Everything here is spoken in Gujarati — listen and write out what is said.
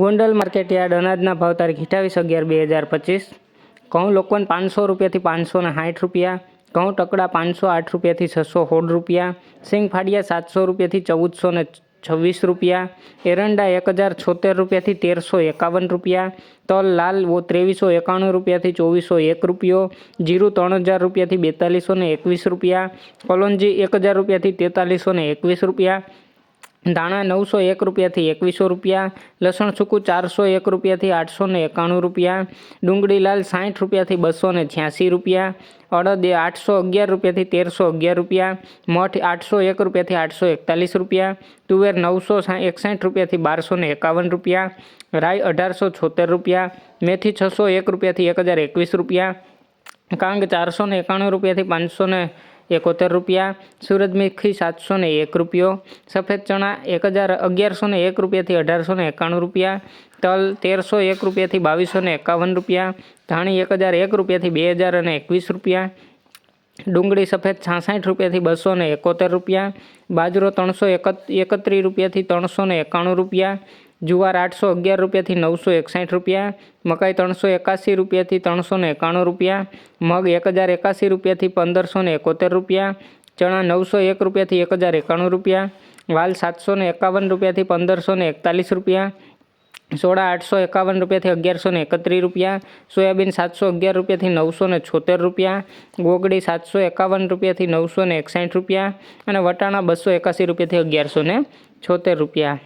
ગોંડલ માર્કેટ યાર્ડ અનાજના ભાવ તારીખ અઠાવીસ અગિયાર બે હજાર પચીસ. ઘઉં લોકવન પાંચસો રૂપિયાથી પાંચસો ને સાઠ રૂપિયા. ઘઉં ટકડા પાંચસો આઠ રૂપિયાથી છસો સોળ રૂપિયા. સિંગ ફાડિયા સાતસો રૂપિયાથી ચૌદસો ને છવ્વીસ રૂપિયા. એરંડા એક હજાર છોતેર રૂપિયાથી તેરસો એકાવન રૂપિયા. તલ લાલ ત્રેવીસો એકાણું રૂપિયાથી ચોવીસો એક રૂપિયો. જીરું ત્રણ હજાર રૂપિયાથી બેતાલીસો ને એકવીસ રૂપિયા. કોલોંજી એક હજાર રૂપિયાથી તેતાલીસો ને એકવીસ રૂપિયા. ધાણા નવસો એક રૂપિયાથી એકવીસો રૂપિયા, લસણ સૂકું ચારસો એક રૂપિયાથી આઠસો ને એકાણું રૂપિયા, ડુંગળી લાલ સાઠ રૂપિયાથી બસો ને છ્યાસી રૂપિયા, અડદ આઠસો અગિયાર રૂપિયાથી તેરસો અગિયાર રૂપિયા, મઠ આઠસો એક રૂપિયાથી આઠસો એકતાલીસ રૂપિયા, તુવેર નવસો એકસાઠ રૂપિયાથી બારસો ને એકાવન રૂપિયા, રાઈ અઢારસો છોતેર રૂપિયા, મેથી છસો એક રૂપિયાથી એક હજાર એકવીસ રૂપિયા, કાંગ ચારસો ને એકાણું રૂપિયાથી પાંચસો ને એકોતેર રૂપિયા, સૂરજમુખી સાતસો ને એક રૂપિયો, સફેદ ચણા એક હજાર અગિયારસો ને એક રૂપિયાથી અઢારસો ને એકાણું રૂપિયા, તલ તેરસો એક રૂપિયાથી બાવીસો ને એકાવન રૂપિયા, ધાણી એક હજાર એક રૂપિયાથી બે હજાર અને એકવીસ રૂપિયા, ડુંગળી સફેદ છાસઠ રૂપિયાથી બસો ને એકોતેર રૂપિયા, બાજરો ત્રણસો એકત, એકત્રીસ રૂપિયાથી ત્રણસો ને એકાણું રૂપિયા જુવાર આઠસો અગિયાર રૂપિયાથી નવસો એકસાઠ રૂપિયા, મકાઈ ત્રણસો એકાસી રૂપિયાથી ત્રણસો ને એકાણું રૂપિયા, મગ એક હજાર એકાસી રૂપિયાથી પંદરસો ને એકોતેર રૂપિયા, ચણા નવસો એક રૂપિયાથી એક હજાર એકાણું રૂપિયા, વાલ સાતસો ને એકાવન રૂપિયાથી પંદરસો ને એકતાલીસ રૂપિયા, સોડા આઠસો એકાવન રૂપિયાથી અગિયારસો ને એકત્રીસ રૂપિયા, સોયાબીન સાતસો અગિયાર રૂપિયાથી નવસો ને છોતેર રૂપિયા, ગોગડી સાતસો એકાવન રૂપિયાથી નવસો ને એકસાઠ રૂપિયા અને વટાણા બસો એકાસી રૂપિયાથી અગિયારસો ને છોતેર રૂપિયા.